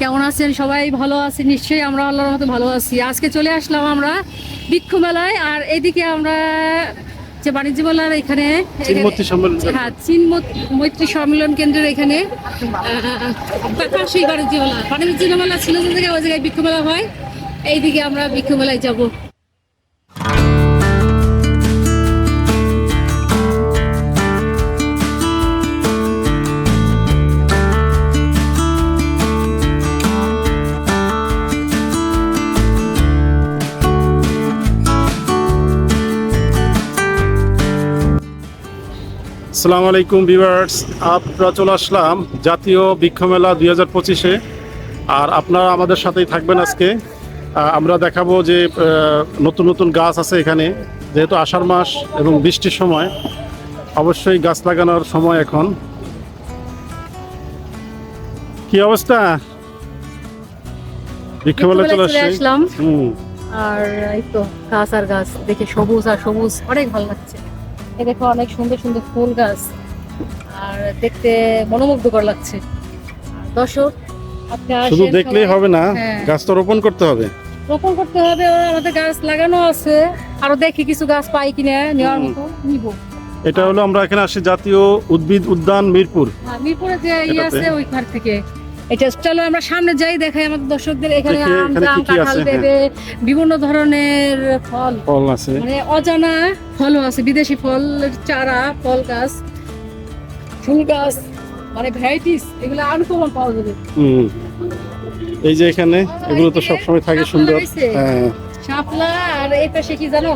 কেমন আছেন? সবাই ভালো আছে? নিশ্চয়ই আমরা আল্লাহর মতো ভালো আছি। আজকে চলে আসলাম আমরা বৃক্ষ মেলায় আর এদিকে আমরা যে বাণিজ্য মেলার এখানে। হ্যাঁ চীন মৈত্রী সম্মেলন কেন্দ্রের এখানে পাশাপাশি বাণিজ্য মেলা। বাণিজ্য মেলা ছিল যে জায়গায় ওই জায়গায় বৃক্ষ মেলা হয়। এইদিকে আমরা বৃক্ষ মেলায় যাব। আসসালামু আলাইকুম ভিউয়ার্স। আমরা চলে আসলাম জাতীয় বৃক্ষ মেলা দুই হাজার পঁচিশে। আর আপনারা আমাদের সাথেই থাকবেন আজকে। আমরা দেখাবো যে নতুন নতুন গাছ আছে এখানে। যেহেতু আষাঢ় মাস এবং বৃষ্টির সময় অবশ্যই গাছ লাগানোর সময় এখন। কি অবস্থা? বৃক্ষ মেলা চলে আসলাম। আর এই তো গাছ আর গাছ দেখে সবুজ আর সবুজ অনেক ভালো লাগছে। এ দেখো অনেক সুন্দর সুন্দর ফুল গাছ। আর দেখতে মনোমুগ্ধকর লাগছে। দর্শক শুধু দেখলেই হবে না হ্যাঁ। গাছ তো রোপণ করতে হবে। রোপণ করতে হবে আমাদের গাছ লাগানো আছে। আরও দেখি কিছু গাছ পাই কিনা নেওয়ার মতো নিব। এটা হলো আমরা এখানে আসি জাতীয় উদ্ভিদ উদ্যান মিরপুর। মিরপুরে যে ইয়ে আছে ওইখান থেকে। এটা চলো আমরা সামনে যাই দেখাই আমাদের দর্শকদের এখানে আম জাম কাঁঠাল। দেবে বিভিন্ন ধরনের ফল। ফল আছে। মানে অজানা ফলও আছে বিদেশি ফল চারা ফল গাছ ফুল গাছ মানে ভ্যারাইটিস এগুলো আনকমন পাওয়া যাবে। এই যে এখানে এগুলো তো সবসময় থাকে সুন্দর। হ্যাঁ। শাপলা আর এই পাশে কি জানো?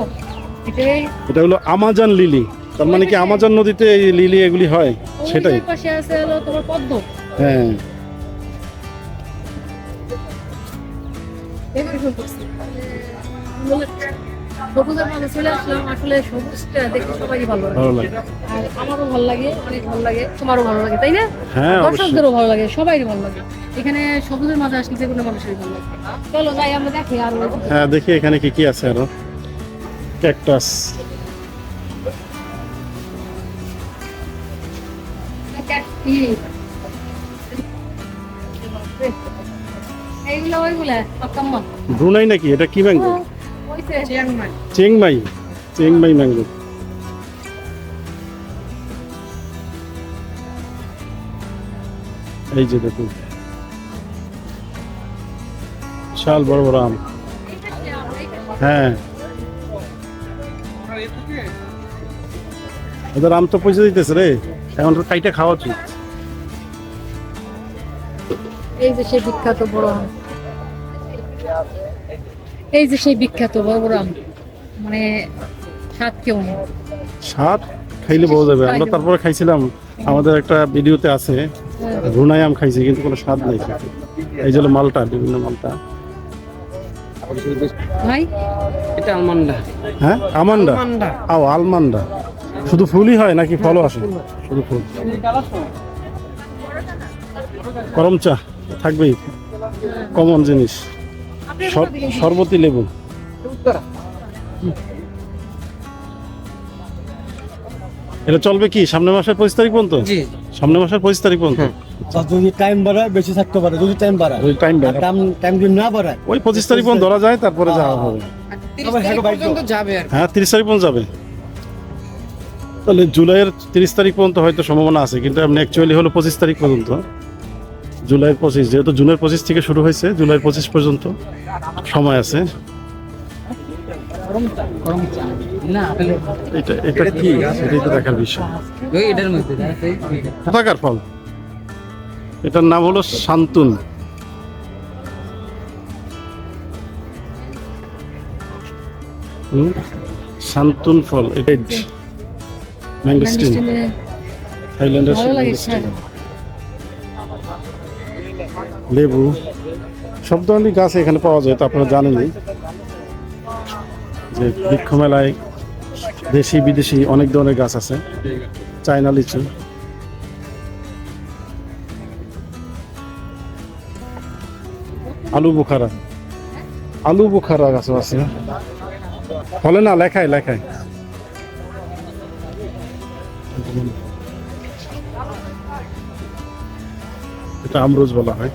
এটা হলো আমাজন লিলি। তার মানে কি আমাজন নদীতে এই লিলি এগুলি হয়? সেটাই। পাশে আছে হলো তোমার পদ্ম। হ্যাঁ। এরকম করছে। সবুজের মাঝে চলে আসলাম আসলে সবুজটা দেখতে সবাই ভালো লাগে। আর আমারও ভালো লাগে অনেক ভালো লাগে তোমারও ভালো লাগে তাই না? হ্যাঁ দর্শকদেরও ভালো লাগে সবাই ভালো লাগে। এখানে সবুজের মাঝে আসলে যে কোনো মানুষেরই ভালো লাগে। চলো যাই আমরা দেখি আর হ্যাঁ দেখি এখানে কি কি আছে আরও। ক্যাকটাস। এইগুলো ওইগুলা পাকাম্মা ব্রুনাই নাকি? এটা কি mango? ওইছে Chiang Mai Chiang Mai. Chiang Mai? Mango. এই যে দেখুন। বিশাল বড় বড় আম। হ্যাঁ। ওদের আম তো পয়সা দিতেছে রে। এখন তো কাইটা খাওয়া উচিত। এই যে বিখ্যাত বড় আম। এই যে সেই বিখ্যাত বড় মানে স্বাদ কেউ স্বাদ খাইলে বোঝা যাবে। আমরা তারপরে খাইছিলাম আমাদের একটা ভিডিওতে আছে ভুনাই আম খাইছি কিন্তু কোনো স্বাদ নেই। এই যে হলো মালটা বিভিন্ন মালটা। ভাই? এটা আলমান্ডা হ্যাঁ? আমান্ডা? আও আলমান্ডা। শুধু ফুলই হয় নাকি ফলও আসে? শুধু ফুল। গরম চা থাকবেই। কমন জিনিস। সর- শরবতি লেবু। এটা চলবে কি? সামনের মাসের পঁচিশ তারিখ পর্যন্ত? জি। সামনের মাসের পঁচিশ তারিখ পর্যন্ত? হ্যাঁ। যদি টাইম বাড়ায় বেশি থাকতে পারে যদি টাইম বাড়ায়। ওই টাইম আর টাইম টাইম যদি না বাড়ায় ওই পঁচিশ তারিখ পর্যন্ত ধরা যায় তারপরে যাওয়া হবে। তারিখ হ্যাঁ। হ্যাঁ তিরিশ তারিখ পর্যন্ত যাবে। তাহলে জুলাইয়ের তিরিশ তারিখ পর্যন্ত হয়তো সম্ভাবনা আছে কিন্তু এমনি অ্যাকচুয়ালি হলো পঁচিশ তারিখ পর্যন্ত। জুলাইয়ের পঁচিশ যেহেতু জুলাই পঁচিশ থেকে শুরু হয়েছে জুলাই পঁচিশ পর্যন্ত সময় আছে। এটা এটা কি? তো দেখার বিষয়। কোথাকার ফল? এটার নাম হলো শান্তুন। শান্তুন ফল এটা ম্যাঙ্গোস্টিন থাইল্যান্ডের। লেবু, সব ধরনের গাছ এখানে পাওয়া যায়, তো আপনারা জানেনই যে বৃক্ষ মেলায় দেশি, বিদেশি অনেক ধরনের গাছ আছে, চায়না লিচু। আলু বুখারা আলু বুখারা গাছও আছে। ফলে না লেখায় লেখায় এটা আমরোজ বলা হয়।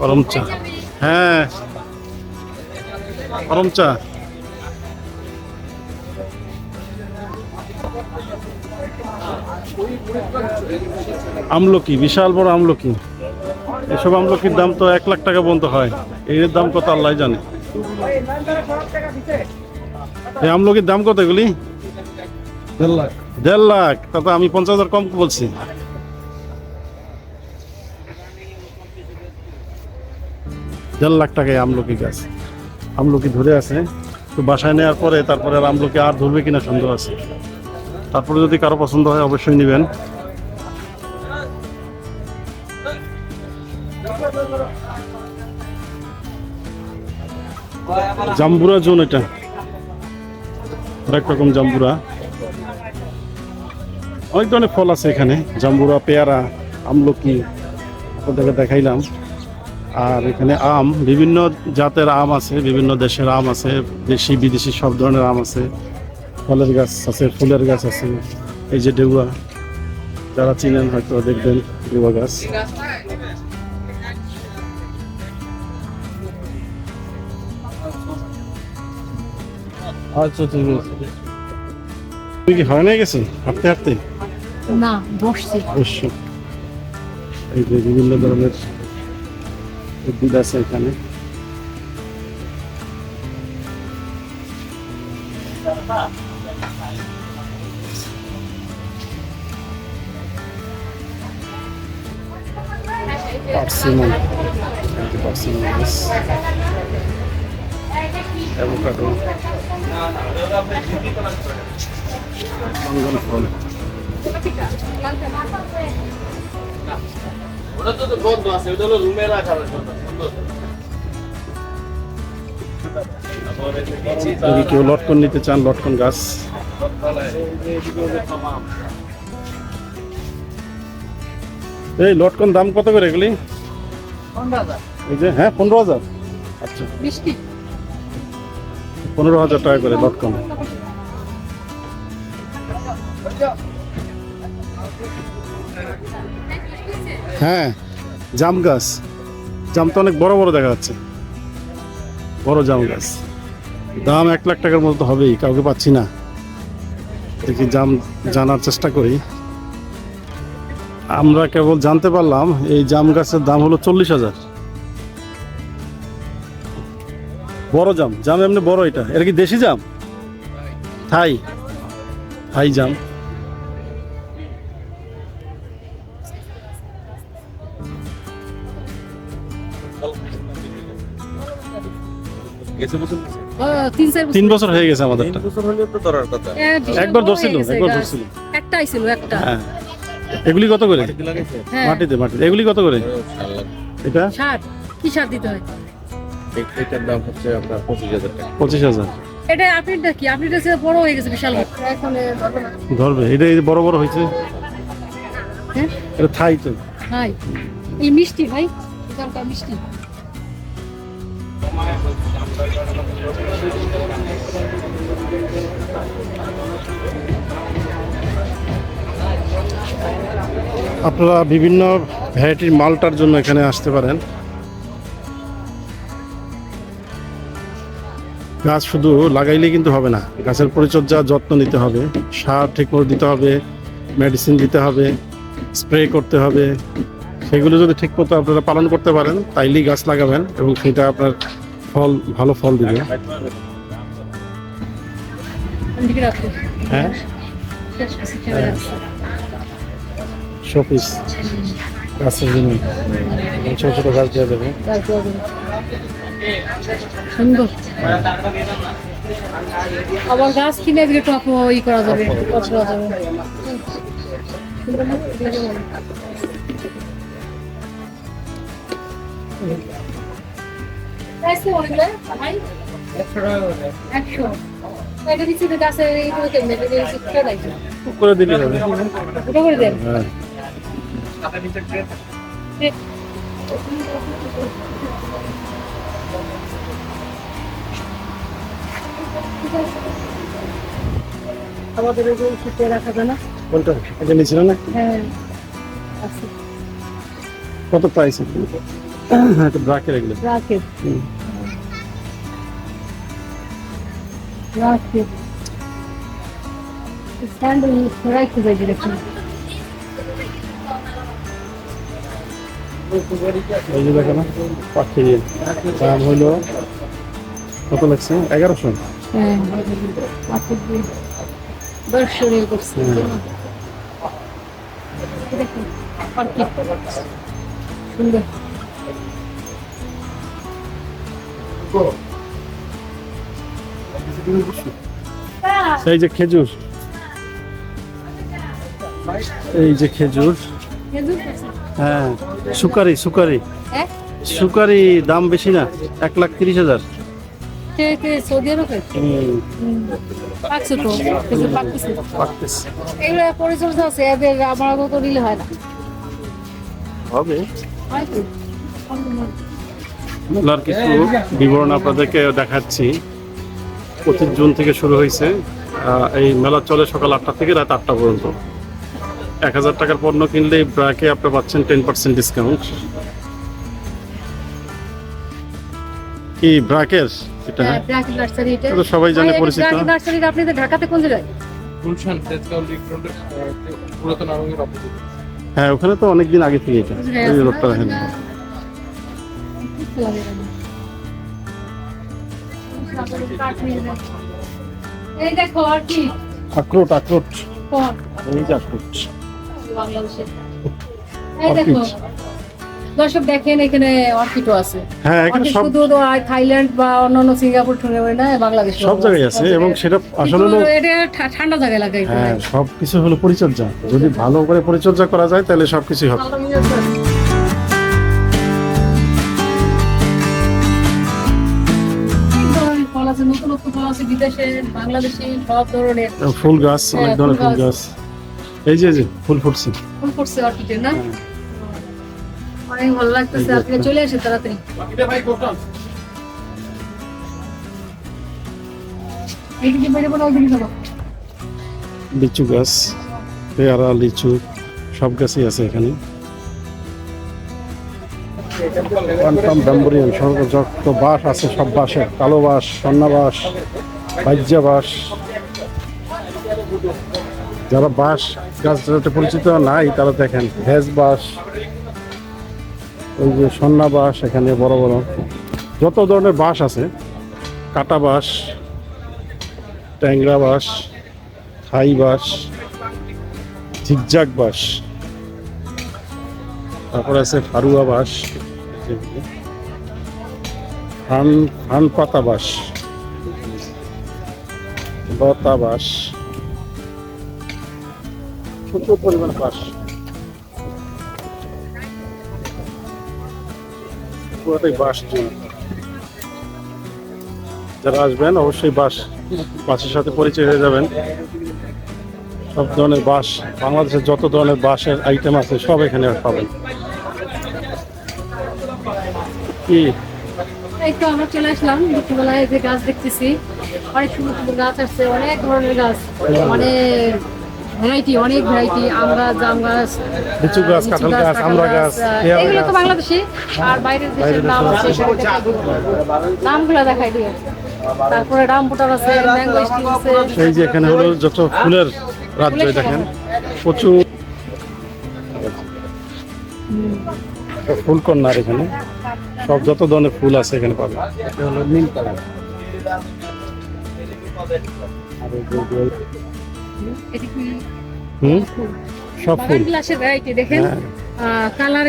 গরম চা। হ্যাঁ। গরম চা। আমলকি বিশাল বড় আমলকি। এসব আমলকির দাম তো এক লাখ টাকা পর্যন্ত হয়। এর দাম কত আল্লাহ জানে। এই আমলকির দাম কত এগুলি? দেড় লাখ। দেড় লাখ। তা তো আমি পঞ্চাশ হাজার কম বলছি। দেড় লাখ টাকায় আমলকি গাছ। আমলকি ধরে আছে, তো বাসায় নেওয়ার পরে তারপরে আর আমলকি আর ধরবে কিনা সন্দেহ আছে। তারপরে যদি কারও পছন্দ হয়, অবশ্যই নেবেন। জাম্বুরা জোন এটা। আরেক রকম জাম্বুরা। অনেক ধরনের ফল আছে এখানে। জাম্বুরা, পেয়ারা, আমলকি। আপনাদেরকে দেখাইলাম। আর এখানে আম বিভিন্ন জাতের আম আছে বিভিন্ন দেশের আম আছে দেশি বিদেশি সব ধরনের আম আছে। ফলের গাছ আছে ফুলের গাছ আছে এই যে ডেউয়া যারা চিনেন হয়তো দেখবেন ডেউয়া গাছ। আচ্ছা ঠিক আছে। তুমি কি হয় না গেছে? হাঁটতে হাঁটতে? না বসছি। অবশ্য এই যে বিভিন্ন ধরনের উদ্ভিদ আছে এখানে পার্সিমন এই যে পার্সিমন গাছ অ্যাভোকাডো বাঙ্গাল ফল ওটা তো বন্ধ আছে ওটা হলো রুমে রাখা যদি কেউ লটকন নিতে চান লটকন গাছ। এই লটকন দাম কত করে এগুলি? এই যে হ্যাঁ পনেরো হাজার। আচ্ছা। পনেরো হাজার টাকা করে লটকন। হ্যাঁ জাম গাছ। জাম তো অনেক বড় বড় দেখা যাচ্ছে। বড় জাম গাছ। দাম এক লাখ টাকার মতো হবেই, কাউকে পাচ্ছি না। দেখি জাম জানার চেষ্টা করি। আমরা কেবল জানতে পারলাম, এই জাম গাছের দাম হলো চল্লিশ হাজার। বড় জাম জাম এমনি বড় এটা। এটা কি দেশি জাম? থাই। থাই জাম। আহ, তিন চার বছর। তিন বছর হয়ে গেছে হয়ে গেছে একবার ধরছিল। একটা আইছিল একটা। হ্যাঁ। এগুলি কত করে? হ্যাঁ। মাটিতে মাটিতে। এগুলি কত করে? এটা? সার। কি সার দিতে হয়? এটার দাম হচ্ছে আপনার পঁচিশ হাজার টাকা। পঁচিশ হাজার। এটা আপনিটা কি? আপনিটা সে বড় হয়ে গেছে বিশাল এখন ধরবে এটা এই বড় বড় হয়েছে? হ্যাঁ? এটা থাই তো। এই মিষ্টি ভাই। মিষ্টি। আপনারা বিভিন্ন ভ্যারাইটির মালটার জন্য এখানে আসতে পারেন। গাছ শুধু লাগাইলেই কিন্তু হবে না, গাছের পরিচর্যা যত্ন নিতে হবে, সার ঠিক মতো দিতে হবে মেডিসিন দিতে হবে স্প্রে করতে হবে। সেগুলো যদি ঠিক মতো আপনারা পালন করতে পারেন, তাইলেই গাছ লাগাবেন এবং সেটা আপনার ফল ভালো ফল দিবে। এদিকে রাখো। হ্যাঁ। শোপিস গাছের জন্য। ছোট ছোট গাছ দিয়ে দেবে। সুন্দর। আবার গাছ কিনে দিয়ে টপ ই করা যাবে করা যাবে। সুন্দর না? দেখে ভালো। একশো অনেকগুলো, ভাই? একশো। এটা দিচ্ছি তো গাছের এইগুলো কেমনে? এটা দিয়ে দেয়। করে দিলে হবে ওটা করে দেন হ্যাঁ আমাদের ওই শুকিয়ে রাখা যায় না কোনটা এটা নিয়েছিল না হ্যাঁ কত প্রাইস এটা ব্রাকের এগুলো হুম। রাকেট স্ট্যান্ডার্ড রাখতে যাই দেখুন এই যে দেখো না পাখি দাম হলো কত লাগছে এগারোশো হ্যাঁ রাকেট দিয়ে দর্শনীয় করছে হুম। দেখুন অর্কিড সুন্দর এই যে খেজুর। এই যে খেজুর। খেজুর হ্যাঁ সুকারি সুকারি হ্যাঁ? সুকারি দাম বেশি না এক লাখ তিরিশ হাজার। পরিচর্যা আছে এদের আমার মতো নিলে হয় না। হবে। মেলার কিছু বিবরণ আপনাদেরকে দেখাচ্ছি। পঁচিশ জুন থেকে শুরু হয়েছে এই মেলা চলে সকাল আটটা থেকে রাত আটটা পর্যন্ত। এক হাজার টাকার পণ্য কিনলে ব্র্যাকে আপনি পাচ্ছেন টেন পার্সেন্ট ডিসকাউন্ট। কি ব্র্যাকের? এটা হ্যাঁ ব্র্যাক নার্সারি এটা। সবাই জানে পরিচিত। ব্র্যাক নার্সারি আপনাদের ঢাকাতে কোন জায়গায়? গুলশান তেজগাঁও লিগ রোডের পুরাতন আরঙ্গের অপোজিট হ্যাঁ ওখানে তো অনেকদিন আগে থেকে এটা। হ্যাঁ, এই রোডটা দেখেন এই দেখো আর কি। আখরোট আখরোট। এই যে আখরোট। এই দেখো। দর্শক দেখেন এখানে অর্কিডও আছে। হ্যাঁ এখানে অর্কিড সব শুধু থাইল্যান্ড বা অন্যান্য সিঙ্গাপুর ঠুনে না বাংলাদেশ সব জায়গায় আছে এবং সেটা আসলে এটা ঠান্ডা জায়গায় হ্যাঁ। সব কিছু হলো পরিচর্যা। যদি ভালো করে পরিচর্যা করা যায় তাহলে সব কিছুই হবে বিদেশে বাংলাদেশি সব ধরনের ফুল গাছ অনেক হ্যাঁ, ধরনের ফুল গাছ। এই যে ফুল ফুটছে। ফুল অর্কিডের না? হ্যাঁ। অনেক ভালো লাগতেছে আপনি চলে আসেন তাড়াতাড়ি। এইদিকে বেড়ে পড়ে ওইদিকে যাব লিচু গাছ পেয়ারা লিচু সব গাছই আছে এখানে। কোয়ান্টাম ব্যাম্বরিয়াম বাঁশ আছে সব বাঁশে কালো বাঁশ সন্না বাঁশ বাঁশ যারা বাঁশ গাছটাতে পরিচিত নাই, তারা দেখেন, ভেজ বাঁশ ওই যে সন্না বাঁশ এখানে বড় বড়। যত ধরনের বাঁশ আছে, কাটা বাঁশ ট্যাংরা বাঁশ থাই বাঁশ ঝিকঝাক বাঁশ তারপর আছে ফারুয়া বাঁশ ফান ফান পাতা বাঁশ লতা বাঁশ প্রচুর পরিমাণ বাঁশ পুরোটাই জমি যারা আসবেন, অবশ্যই বাঁশ বাঁশের সাথে পরিচয় হয়ে যাবেন। সব ধরনের বাঁশ বাংলাদেশের যত ধরনের বাঁশের আইটেম আছে, সব এখানে পাবেন। কি? এই তো আমরা চলে আসলাম। দুপুরবেলায় যে গাছ দেখতেছি অনেক সুন্দর সুন্দর গাছ আছে অনেক ধরনের গাছ মানে ভ্যারাইটি অনেক ভ্যারাইটি আম গাছ জাম গাছ লিচু গাছ কাঁঠাল গাছ আমড়া গাছ এগুলো তো বাংলাদেশি আর বাইরের দেশের নাম আছে সেগুলো দেখাই দিও। নামগুলো দেখাই দিয়ে তারপরে রামপুটার আছে ম্যাঙ্গো স্টিক আছে। এই যে এখানে হলো যত ফুলের রাজ্য দেখেন। প্রচুর ফুল কর্নার এখানে। সব যত ধরনের ফুল আছে এখানে পাবেন। এটা হলো নীল কালার। আর এই যে- যে- হুম? সব ফুল। বাগান ভ্যারাইটি দেখেন। হ্যাঁ।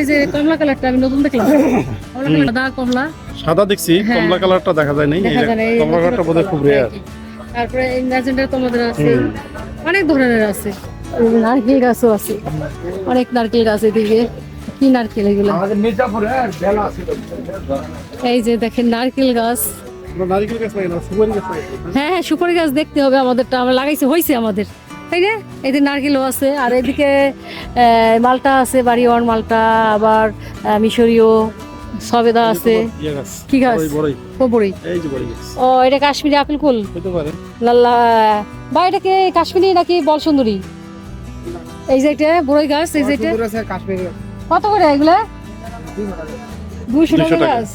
যে কমলা কালারটা আমি নতুন দেখলাম। সাদা কমলা? সাদা দেখছি হ্যাঁ। কমলা কালারটা দেখা যায় নাই কমলা কালারটা বোধহয় খুব রেয়ার তারপরে ম্যাজেন্ডার আছে। অনেক ধরনের আছে। নারকেল গাছও আছে। অনেক নারকেল গাছ এদিকে। কি নারকেল এগুলো? এই যে দেখেন নারকেল গাছ। নারিকেল গাছ লাগে না সুপারি গাছ লাগে হ্যাঁ হ্যাঁ সুপারি গাছ দেখতে হবে আমাদেরটা আমরা লাগাইছি হয়েছে আমাদের। তাই না? এই যে নারকেলও আছে আর এদিকে মালটা আছে বাড়িওয়ান মালটা আবার মিশরীয় সবেদা আছে। ইয়ে কি গাছ? বড়ই গাছ। ও এটা কাশ্মীরি আপেল কুল? লাল্লা বা এটা কি কাশ্মীরি নাকি বল সুন্দরী এই যে এটা বড়ই গাছ এই যে এটা। কত করে এগুলা? দুইশো 200 টাকা টাকা। গাছ।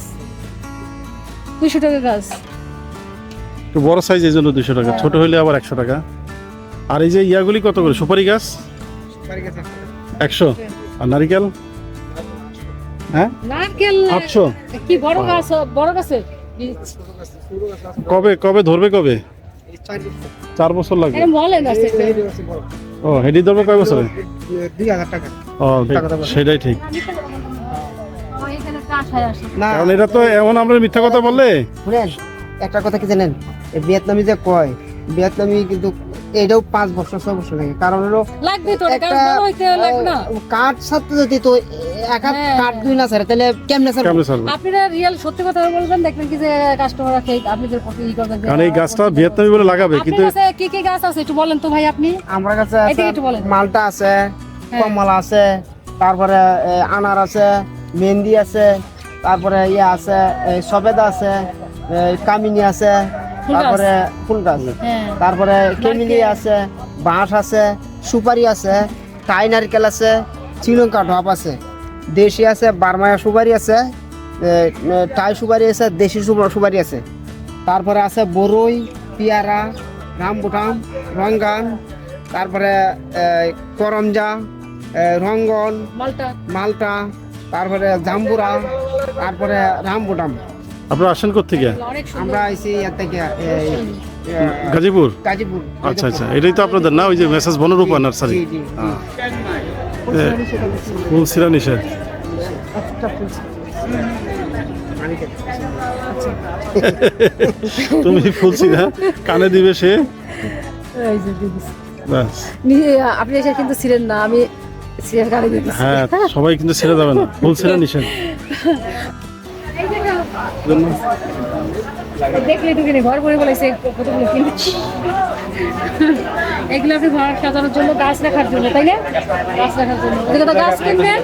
দুইশো টাকা গাছ। একটু বড় সাইজ এই জন্য দুশো টাকা হ্যাঁ। ছোট হলে আবার একশো টাকা। আর এই যে ইয়াগুলি কত করে? সুপারি গাছ? একশো। আর নারিকেল? হ্যাঁ? নারকেল আটশো। কি বড় গাছ বড় গাছে? কবে কবে ধরবে কবে? চার বছর লাগবে। এরম বলেন আছে ও হেডি ধরবে কয় বছরে? ও সেটাই ঠিক। কারণ এটা তো এমন আমরা মিথ্যা কথা বললে? একটা কথা কি জানেন? ভিয়েতনামি যে কয় ভিয়েতনামি কিন্তু এটাও পাঁচ বছর ছয় বছর লাগে। কারণ হলো কাঠ ছাড়তে যদি তো এক হ্যাঁ। কাঠ দুই না ছাড়ে তাহলে কেমনে ছাড়বে? আপনারা রিয়েল সত্যি কথা বলবেন দেখবেন কি যে কাস্টমাররা খেয়ে আপনাদের প্রতি ই করবে কারণ এই গাছটা ভিয়েতনামি বলে লাগাবে কিন্তু কি কি গাছ আছে একটু বলেন তো ভাই আপনি। আমার কাছে আছে মালটা আছে হ্যাঁ। কমলা আছে তারপরে আনার আছে মেহেন্দি আছে তারপরে ইয়ে আছে সবেদা আছে কামিনী আছে তারপরে ফুল গাছ। হ্যাঁ। তারপরে কেমিলি আছে বাঁশ আছে সুপারি আছে টাই নারকেল আছে শ্রীলঙ্কা ঢপ আছে দেশি আছে বারমায়া সুপারি আছে টাই সুপারি আছে দেশি সুপা- সুপারি আছে। তারপরে আছে বরই পিয়ারা রামবুটাম রঙ্গান তারপরে করমজা রঙ্গন মালটা। মালটা তারপরে জাম্বুরা তারপরে রামবুটাম আপনারা আসেন কোথেকে আমরা আইসি এর থেকে গাজীপুর? গাজীপুর। আচ্ছা আচ্ছা এটাই তো আপনাদের না? ওই যে মেসেজ বনরূপা নার্সারি জি, জি, জি। ফুল সিরা নিষেধ। তুমি ফুল সিরা কানে দিবে সে? আপনি এসে কিন্তু ছিলেন না আমি হ্যাঁ সবাই কিন্তু ছেড়ে যাবে না। ফুল সিরা নিষেধ। দেখলে তো কিনে ঘর পরে বলেছে কতগুলো কিনে এগুলো আপনি ঘর সাজানোর জন্য গাছ রাখার জন্য তাই না? গাছ রাখার জন্য। ওদিকে তো গাছ কিনবেন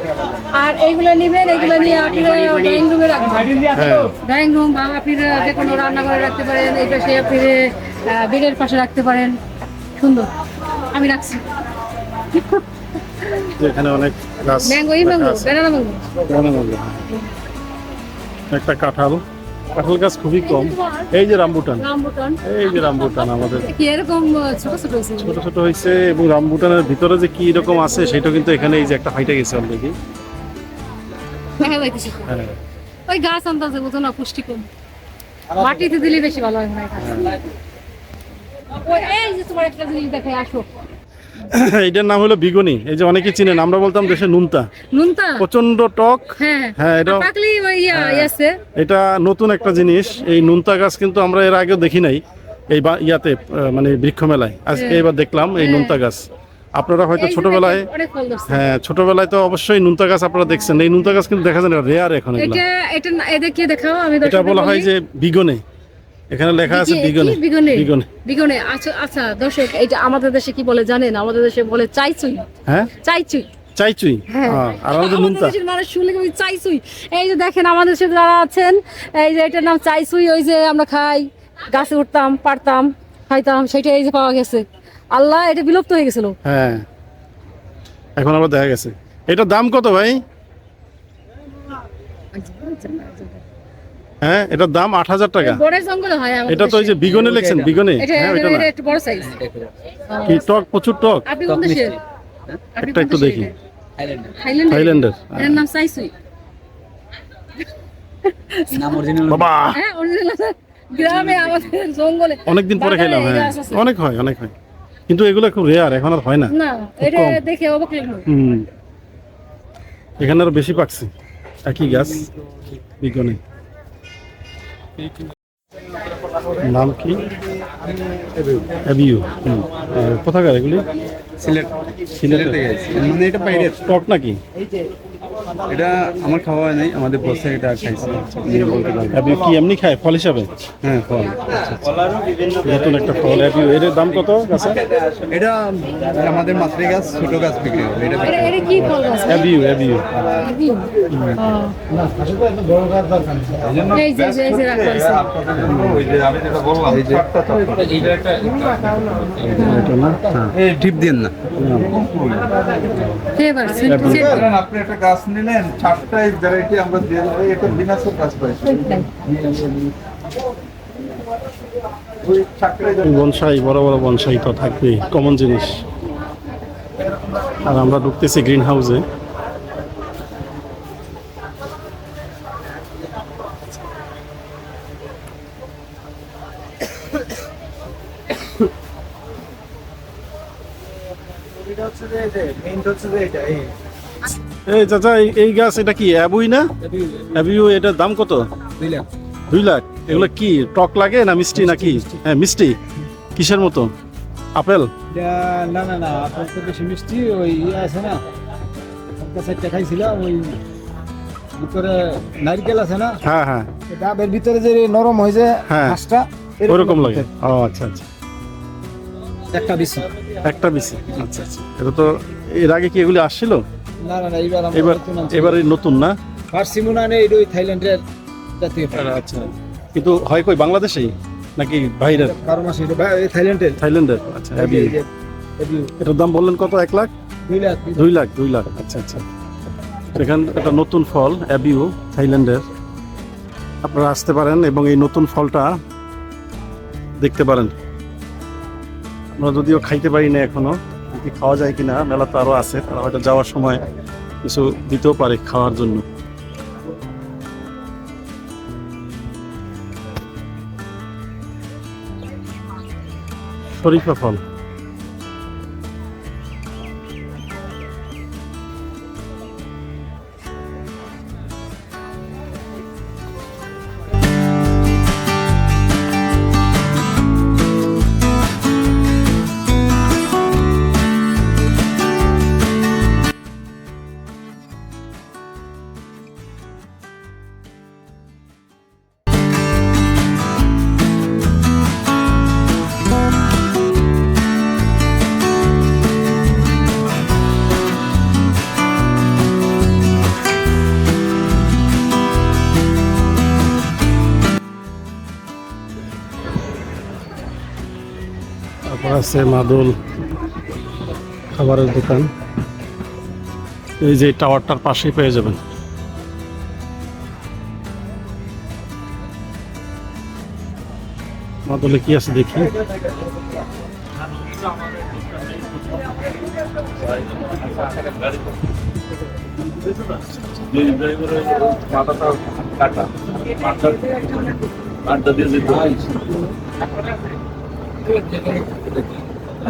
আর এইগুলো নেবেন এগুলো নিয়ে আপনি ড্রয়িং রুমে রাখবেন। হ্যাঁ। ড্রয়িং রুম বা আপনি যে কোনো রান্নাঘরে রাখতে পারেন এই পাশে আপনি বেডের পাশে রাখতে পারেন। সুন্দর। আমি রাখছি। এখানে অনেক গাছ মনে একটা কাঁঠাল। কাঁঠাল গাছ খুবই কম। এই যে রামবুটান। এই যে রামবুটান আমাদের। ছোট ছোট হয়েছে? এবং রামবুটানের ভিতরে যে কি রকম আছে সেটা কিন্তু এখানে এই যে একটা ফাইটে গেছে অলরেডি হ্যাঁ। ওই গাছ আনতে বুঝো না পুষ্টি কম মাটিতে দিলে বেশি ভালো হয় হয়। এই যে তোমার একটা জিনিস দেখে আসো। এটার নাম হলো বিগনি। এই যে অনেকে চিনেন আমরা বলতাম দেশে নুনতা। নুনতা? প্রচণ্ড টক। হ্যাঁ। হ্যাঁ এটা পাকলি ওই ইয়া আছে। এটা নতুন একটা জিনিস। এই নুনতা গাছ কিন্তু আমরা এর আগেও দেখি নাই। এই বা- ইয়াতে মানে বৃক্ষ মেলায় আজকে এবার দেখলাম এই নুনতা গাছ। আপনারা হয়তো ছোটবেলায় হ্যাঁ ছোটবেলায় তো অবশ্যই নুনতা গাছ আপনারা দেখছেন। এই নুনতা গাছ কিন্তু দেখা যায় না রেয়ার এখন এটা এটা কি দেখাও? আমি এটা বলা হয় যে বিগনে। এখানে লেখা আছে বিগনে বিগনে? বিগনে। আচ্ছা আচ্ছা দর্শক এটা আমাদের দেশে কি বলে জানেন? আমাদের দেশে বলে চাইচুই। হ্যাঁ? চাইচুই। চাইচুই? হ্যাঁ। আর আমাদের নুনতা শুনলে কেমন চাইছুই এই যে দেখেন আমাদের দেশে যারা আছেন এই যে এটার নাম চাইছুই ওই যে আমরা খাই গাছে উঠতাম পারতাম খাইতাম সেটা এই যে পাওয়া গেছে। আল্লাহ এটা বিলুপ্ত হয়ে গেছিল। হ্যাঁ। এখন আবার দেখা গেছে। এটার দাম কত ভাই? হ্যাঁ এটার দাম আট হাজার টাকা। বনের জঙ্গলে হয় আমাদের এটা তো ওই যে বিগনে লেখছেন বিগনে? হ্যাঁ ওইটা না। কি টক? প্রচুর টক? একটা একটু দেখি। থাইল্যান্ডের এর নাম চাইছুই বাবা! হ্যাঁ গ্রামে আমাদের জঙ্গলে। অনেকদিন পরে বাগানে খেলাম হ্যাঁ। অনেক হয় অনেক হয়। কিন্তু এগুলো খুব রেয়ার এখন আর হয় না। না এটা দেখে অবাক লাগল। হুম। এখানে আরও বেশি পাকছে। একই গাছ বিজ্ঞানে নাম কি? অ্যাবিউ কোথাকার এগুলি? সিলেট। সিলেটে। মানে এটা বাইরের টক নাকি? এটা আমার খাওয়া হয় নাই আমাদের বসে এটা খাইছি। নিয়ে বলতে পারব। অ্যাবিউ কি এমনি খায়? ফল হিসাবে? হ্যাঁ ফল। নতুন একটা ফল। অ্যাবিউ এর দাম কত গাছে? এটা আমাদের মাতৃ গাছ ছোট গাছ বিক্রি হবে এটা এটা কি ফল গাছ? অ্যাবিউ অ্যাবিউ। এই যে এই এটা না। টিপ দিন না আপনি একটা গাছ নিলেন চারটাই ভ্যারাইটি আমরা দিয়ে দেবো এটা বিনাশের কাজ পাইছি বনসাই বড় বড় বনসাই তো থাকবেই কমন জিনিস। আর আমরা ঢুকতেছি গ্রিন হাউসে এই চাচা এই- এই গাছ এটা কি অ্যাবুই না? অ্যাবিউ এটার দাম কত? দুই লাখ। এগুলো কি টক লাগে না মিষ্টি নাকি? হ্যাঁ মিষ্টি। কিসের মতো? আপেল? না না না আপনার তো বেশি মিষ্টি ওই ইয়ে আছে না সাইডটা খাইছিলাম ওই ভিতরে নারকেল আছে না? হ্যাঁ হ্যাঁ। ডাবের ভিতরে যে নরম হয়েছে হ্যাঁ। ঘাসটা ওরকম লাগে। ও আচ্ছা আচ্ছা। একটা বেশি একটা বিসি আচ্ছা আচ্ছা। এটা তো এর আগে কি এগুলি আসছিল? না না না এবার এবারে নতুন না? নেই ওই থাইল্যান্ডের জাতীয় আচ্ছা কিন্তু হয় কই বাংলাদেশেই? নাকি বাইরের? মাসে থাইল্যান্ডের। থাইল্যান্ডের? আচ্ছা এটার দাম বললেন কত এক লাখ? দুই লাখ দুই লাখ। দুই লাখ আচ্ছা আচ্ছা। এখান একটা নতুন ফল অ্যাবিউ থাইল্যান্ডের। আপনারা আসতে পারেন এবং এই নতুন ফলটা দেখতে পারেন। আমরা যদিও খাইতে পারি না এখনও। কি খাওয়া যায় কিনা মেলা তো আরও আছে, তারা হয়তো যাওয়ার সময় কিছু দিতেও পারে খাওয়ার জন্য। শরীফা ফল। আছে মাদুল খাবারের দোকান। এই যে টাওয়ারটার পাশেই পেয়ে যাবেন। মাদুলে কি আছে দেখি।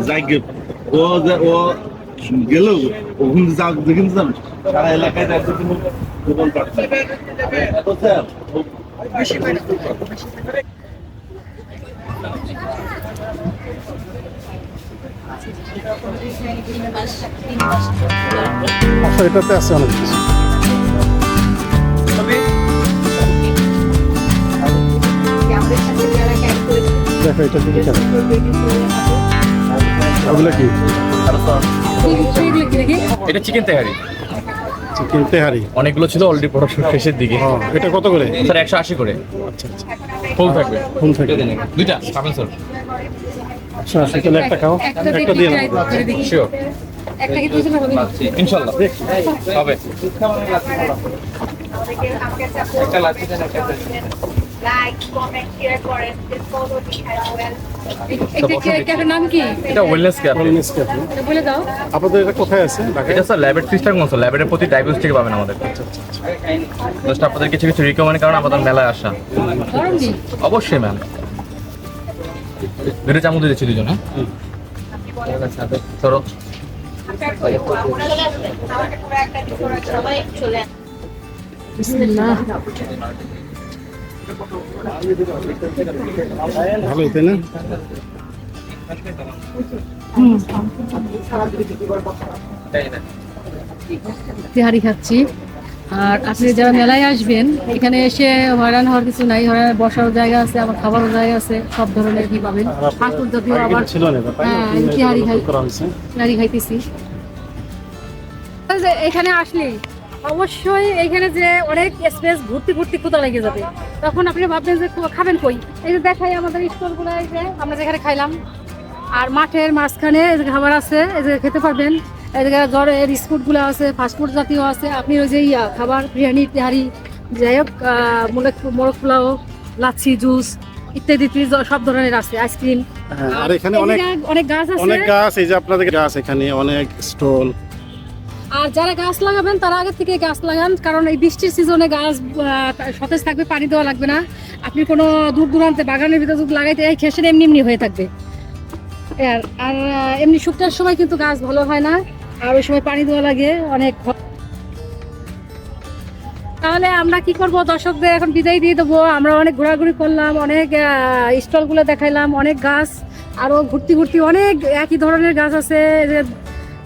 যাই ও যে- ও গেল ওখানে দেখেন জানো সারা এলাকায় পাচ্ছে আচ্ছা এটাতে আছে অনেক কিছু। দেখো এটা দিকে কেন ওগুলো কি? এটা চিকেন তেহারি। চিকেন তেহারি। অনেকগুলো ছিল অলরেডি প্রোডাকশন শেষের দিকে। এটা কত করে? স্যার একশো আশি করে। আচ্ছা আচ্ছা। ফুল থাকবে। কোন থেকে দুইটা খাবেন স্যার? আচ্ছা আচ্ছা তাহলে একটা খাও। একটা দিয়ে শিওর একটা কি দুজন হবে? এটা কে- ক্যাফের নাম কি? এটা ওয়েলনেস ক্যাফে cafe। এটা বলে দাও। আপনাদের এটা কোথায় আছে? এটা স্যার ল্যাবের সিস্টেম কোন ল্যাবের প্রতি ডায়াগনোস থেকে পাবেন আমাদের। জাস্ট আপনাদের কিছু কিছু রিকমেন্ড কারণ আমাদের মেলায় আসা। অবশ্যই ম্যাম দুটো চামচ দিয়ে দিচ্ছি দুজন হ্যাঁ? চলে। বিসমিল্লাহ। ভালোই তাই না তেহারি খাচ্ছি আর আপনি যারা মেলায় আসবেন এখানে এসে হয়রান হওয়ার কিছু নাই হয়রান বসার জায়গা আছে আবার খাবারও জায়গা আছে সব ধরনের কি পাবেন ঠাকুর আগে আবার? হ্যাঁ, তেহারি খাই। খাইতেছি এখানে আসলে অবশ্যই এখানে যে অনেক স্পেস ভর্তি ভর্তি ক্ষুদা লেগে যাবে। তখন আপনি ভাববেন যে খাবেন কই? এই যে দেখাই আমাদের স্টলগুলো এই যে আমরা যেখানে খাইলাম। আর মাঠের মাঝখানে এই যে খাবার আছে এই যে খেতে পারবেন। এদিকে ধরেন বিস্কুটগুলো আছে ফাস্টফুড জাতীয় আছে। আপনি ওই যে ইয়া খাবার বিরিয়ানি তেহারি যাই হোক আহ, মোরগ মোরগ পোলাও লাচ্ছি জুস ইত্যাদি ইত্যাদি সব ধরনের আছে আইসক্রিম। হ্যাঁ, আর এখানে অনেক অনেক গাছ আছে। অনেক গাছ এই যে আপনাদের গাছ এখানে অনেক স্টল। আর যারা গাছ লাগাবেন, তারা আগে থেকে গাছ লাগান, কারণ এই বৃষ্টির সিজনে গাছ সতেজ থাকবে, পানি দেওয়া লাগবে না। আপনি কোনো দূর দূরান্তে বাগানের ভিতরে যদি লাগাইতে এই খেসের এমনি এমনি হয়ে থাকবে। আর আর এমনি শুকনার সময় কিন্তু গাছ ভালো হয় না, আর ওই সময় পানি দেওয়া লাগে, অনেক তাহলে আমরা কি করব দর্শকদের? এখন বিদায় দিয়ে দেবো। আমরা অনেক ঘোরাঘুরি করলাম, অনেক স্টলগুলো দেখাইলাম, অনেক গাছ আরও ঘুরতে ঘুরতে অনেক একই ধরনের গাছ আছে যে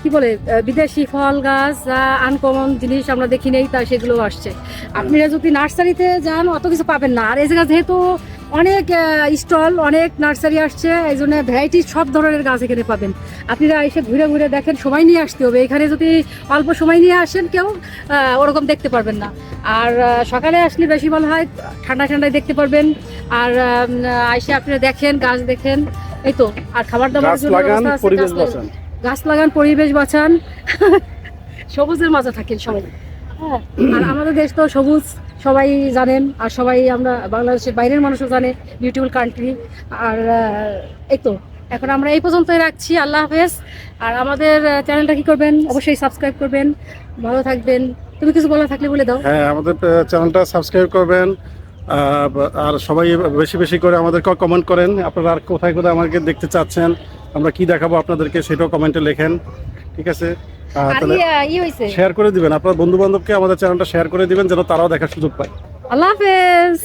কি বলে বিদেশি ফল গাছ আনকমন জিনিস আমরা দেখি নেই তা সেগুলো আসছে। আপনারা যদি নার্সারিতে যান অত কিছু পাবেন না। আর এই জায়গা যেহেতু অনেক স্টল অনেক নার্সারি আসছে এই জন্য ভ্যারাইটি সব ধরনের গাছ এখানে পাবেন। আপনারা এসে ঘুরে ঘুরে দেখেন সময় নিয়ে আসতে হবে। এখানে যদি অল্প সময় নিয়ে আসেন কেউ ওরকম দেখতে পারবেন না। আর সকালে আসলে বেশি ভালো হয় ঠান্ডা ঠান্ডায় দেখতে পারবেন। আর এসে আপনারা দেখেন গাছ দেখেন এই তো। আর খাবার দাবার বাঁচান। গাছ লাগান, পরিবেশ বাঁচান। সবুজের মাঝে থাকেন সবাই। হ্যাঁ আর আমাদের দেশ তো সবুজ, সবাই জানেন, আর সবাই আমরা বাংলাদেশের বাইরের মানুষও জানে বিউটিফুল কান্ট্রি আর এই তো, এখন আমরা এই পর্যন্তই রাখছি, আল্লাহ হাফেজ। আর আমাদের চ্যানেলটা কি করবেন? অবশ্যই সাবস্ক্রাইব করবেন, ভালো থাকবেন। তুমি কিছু বলা থাকলে বলে দাও। হ্যাঁ আমাদের চ্যানেলটা সাবস্ক্রাইব করবেন আর সবাই বেশি বেশি করে আমাদেরকে কমেন্ট করেন। আপনারা আর কোথায় কোথায় আমাকে দেখতে চাচ্ছেন আমরা কি দেখাবো আপনাদেরকে সেটাও কমেন্টে লেখেন ঠিক আছে? তাহলে ইয়ে শেয়ার করে দিবেন। আপনার বন্ধু বান্ধবকে আমাদের চ্যানেলটা শেয়ার করে দিবেন যেন তারাও দেখার সুযোগ পায়। আল্লাহ হাফেজ।